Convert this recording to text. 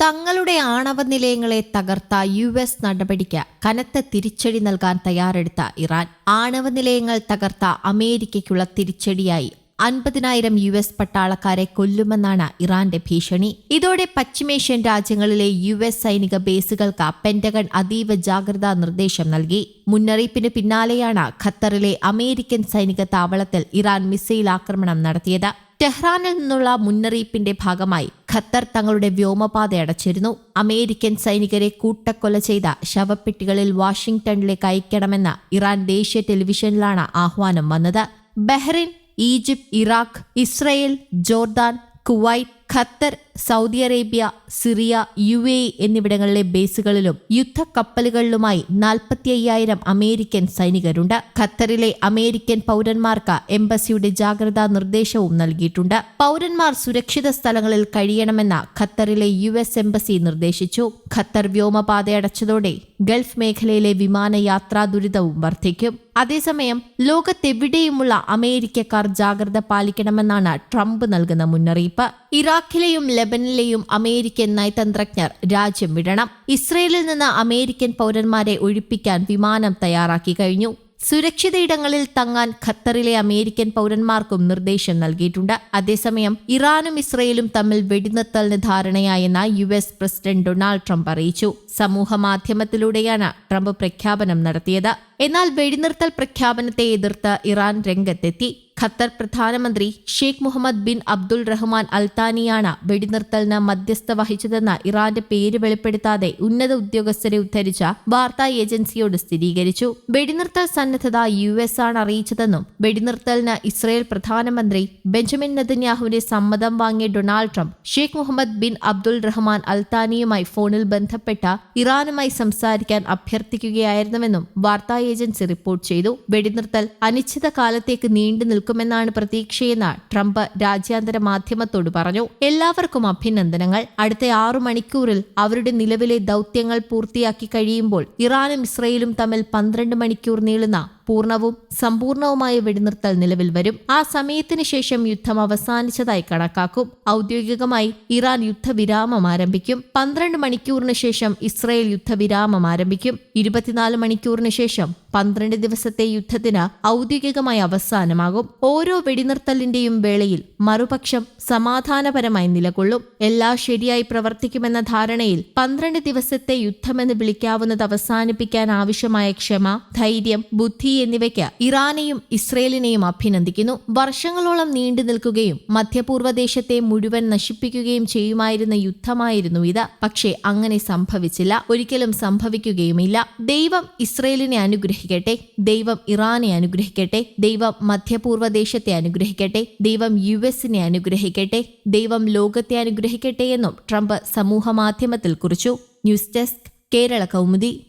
തങ്ങളുടെ ആണവ നിലയങ്ങളെ തകർത്ത യു എസ് നടപടിക്ക് കനത്ത തിരിച്ചടി നൽകാൻ തയ്യാറെടുത്ത ഇറാൻ. ആണവ നിലയങ്ങൾ തകർത്ത അമേരിക്കയ്ക്കുള്ള തിരിച്ചടിയായി അൻപതിനായിരം യു എസ് പട്ടാളക്കാരെ കൊല്ലുമെന്നാണ് ഇറാന്റെ ഭീഷണി. ഇതോടെ പശ്ചിമേഷ്യൻ രാജ്യങ്ങളിലെ യു എസ് സൈനിക ബേസുകൾക്ക് പെന്റഗൺ അതീവ ജാഗ്രതാ നിർദ്ദേശം നൽകി. മുന്നറിയിപ്പിന് പിന്നാലെയാണ് ഖത്തറിലെ അമേരിക്കൻ സൈനിക താവളത്തിൽ ഇറാൻ മിസൈൽ ആക്രമണം നടത്തിയത്. ടെഹ്റാനിൽ നിന്നുള്ള മുന്നറിയിപ്പിന്റെ ഭാഗമായി ഖത്തർ തങ്ങളുടെ വ്യോമപാത അടച്ചിരുന്നു. അമേരിക്കൻ സൈനികരെ കൂട്ടക്കൊല ചെയ്ത ശവപ്പെട്ടികളിൽ വാഷിംഗ്ടണിലേക്ക് അയക്കണമെന്ന ഇറാൻ ദേശീയ ടെലിവിഷനിലാണ് ആഹ്വാനം വന്നത്. Bahrain Egypt Iraq Israel Jordan Kuwait Qatar Saudi Arabia Syria U A എന്നിവിടങ്ങളിലെ ബേസുകളിലും യുദ്ധക്കപ്പലുകളിലുമായി നാൽപ്പത്തി അയ്യായിരം അമേരിക്കൻ സൈനികരുണ്ട്. ഖത്തറിലെ അമേരിക്കൻ പൗരന്മാർക്ക് എംബസിയുടെ ജാഗ്രതാ നിർദ്ദേശവും നൽകിയിട്ടുണ്ട്. പൗരന്മാർ സുരക്ഷിത സ്ഥലങ്ങളിൽ കഴിയണമെന്ന ഖത്തറിലെ യു എസ് എംബസി നിർദ്ദേശിച്ചു. ഖത്തർ വ്യോമപാത അടച്ചതോടെ ഗൾഫ് മേഖലയിലെ വിമാനയാത്രാ ദുരിതവും വർദ്ധിക്കും. അതേസമയം ലോകത്തെവിടെയുമുള്ള അമേരിക്കക്കാർ ജാഗ്രത പാലിക്കണമെന്നാണ് ട്രംപ് നൽകുന്ന മുന്നറിയിപ്പ്. ഇറാഖിലെയും ലെബനിലെയും അമേരിക്കൻ നയതന്ത്രജ്ഞർ രാജ്യം വിടണം. ഇസ്രയേലിൽ നിന്ന് അമേരിക്കൻ പൗരന്മാരെ ഒഴിപ്പിക്കാൻ വിമാനം തയ്യാറാക്കി കഴിഞ്ഞു. സുരക്ഷിത ഇടങ്ങളിൽ തങ്ങാൻ ഖത്തറിലെ അമേരിക്കൻ പൗരന്മാർക്കും നിർദ്ദേശം നൽകിയിട്ടുണ്ട്. അതേസമയം ഇറാനും ഇസ്രയേലും തമ്മിൽ വെടിനിർത്തലിന് ധാരണയായെന്ന് U S president Donald Trump അറിയിച്ചു. സമൂഹ മാധ്യമത്തിലൂടെയാണ് ട്രംപ് പ്രഖ്യാപനം നടത്തിയത്. എന്നാൽ വെടിനിർത്തൽ പ്രഖ്യാപനത്തെ എതിർത്ത് ഇറാൻ രംഗത്തെത്തി. ഖത്തർ പ്രധാനമന്ത്രി Sheikh Mohammed bin Abdul Rahman അൽത്താനിയാണ് വെടിനിർത്തലിന് മധ്യസ്ഥ വഹിച്ചതെന്ന് ഇറാന്റെ പേര് വെളിപ്പെടുത്താതെ ഉന്നത ഉദ്യോഗസ്ഥരെ ഉദ്ധരിച്ച വാർത്താ ഏജൻസിയോട് സ്ഥിരീകരിച്ചു. വെടിനിർത്തൽ സന്നദ്ധത യു എസ് ആണ് അറിയിച്ചതെന്നും വെടിനിർത്തലിന് ഇസ്രയേൽ പ്രധാനമന്ത്രി ബെഞ്ചമിൻ നെതന്യാഹുവിന്റെ സമ്മതം വാങ്ങിയ Donald Trump Sheikh Mohammed bin Abdul Rahman അൽത്താനിയുമായി ഫോണിൽ ബന്ധപ്പെട്ട ഇറാനുമായി സംസാരിക്കാൻ അഭ്യർത്ഥിക്കുകയായിരുന്നുവെന്നും വാർത്താ ഏജൻസി റിപ്പോർട്ട് ചെയ്തു. വെടിനിർത്തൽ അനിശ്ചിതകാലത്തേക്ക് നീണ്ടു നിൽക്കുമെന്നാണ് പ്രതീക്ഷയെന്ന് ട്രംപ് രാജ്യാന്തര മാധ്യമത്തോട് പറഞ്ഞു. എല്ലാവർക്കും അഭിനന്ദനങ്ങൾ. അടുത്ത ആറു മണിക്കൂറിൽ അവരുടെ നിലവിലെ ദൗത്യങ്ങൾ പൂർത്തിയാക്കി കഴിയുമ്പോൾ ഇറാനും ഇസ്രയേലും തമ്മിൽ പന്ത്രണ്ട് മണിക്കൂർ നീളുന്ന പൂർണവും സമ്പൂർണവുമായ വെടിനിർത്തൽ നിലവിൽ വരും. ആ സമയത്തിന് ശേഷം യുദ്ധം അവസാനിച്ചതായി കണക്കാക്കും. ഔദ്യോഗികമായി ഇറാൻ യുദ്ധവിരാമം ആരംഭിക്കും. പന്ത്രണ്ട് മണിക്കൂറിന് ശേഷം ഇസ്രയേൽ യുദ്ധവിരാമം ആരംഭിക്കും. ഇരുപത്തിനാല് മണിക്കൂറിന് ശേഷം പന്ത്രണ്ട് ദിവസത്തെ യുദ്ധത്തിന് ഔദ്യോഗികമായി അവസാനമാകും. ഓരോ വെടിനിർത്തലിന്റെയും വേളയിൽ മറുപക്ഷം സമാധാനപരമായി നിലകൊള്ളും. എല്ലാ ശരിയായി പ്രവർത്തിക്കുമെന്ന ധാരണയിൽ പന്ത്രണ്ട് ദിവസത്തെ യുദ്ധമെന്ന് വിളിക്കാവുന്നത് അവസാനിപ്പിക്കാൻ ആവശ്യമായ ക്ഷമ ധൈര്യം ബുദ്ധി എന്നിവയ്ക്ക് ഇറാനെയും ഇസ്രയേലിനെയും അഭിനന്ദിക്കുന്നു. വർഷങ്ങളോളം നീണ്ടു നിൽക്കുകയും മധ്യപൂർവദേശത്തെ മുഴുവൻ നശിപ്പിക്കുകയും ചെയ്യുമായിരുന്ന യുദ്ധമായിരുന്നു ഇത്. പക്ഷേ അങ്ങനെ സംഭവിച്ചില്ല. ഒരിക്കലും സംഭവിക്കുകയുമില്ല. ദൈവം ഇസ്രയേലിനെ അനുഗ്രഹിക്കട്ടെ. ദൈവം ഇറാനെ അനുഗ്രഹിക്കട്ടെ. ദൈവം മധ്യപൂർവദേശത്തെ അനുഗ്രഹിക്കട്ടെ. ദൈവം യു എസിനെ അനുഗ്രഹിക്കട്ടെ. ദൈവം ലോകത്തെ അനുഗ്രഹിക്കട്ടെ എന്നും ട്രംപ് സമൂഹമാധ്യമത്തിൽ കുറിച്ചു. News desk Kerala Kaumudi.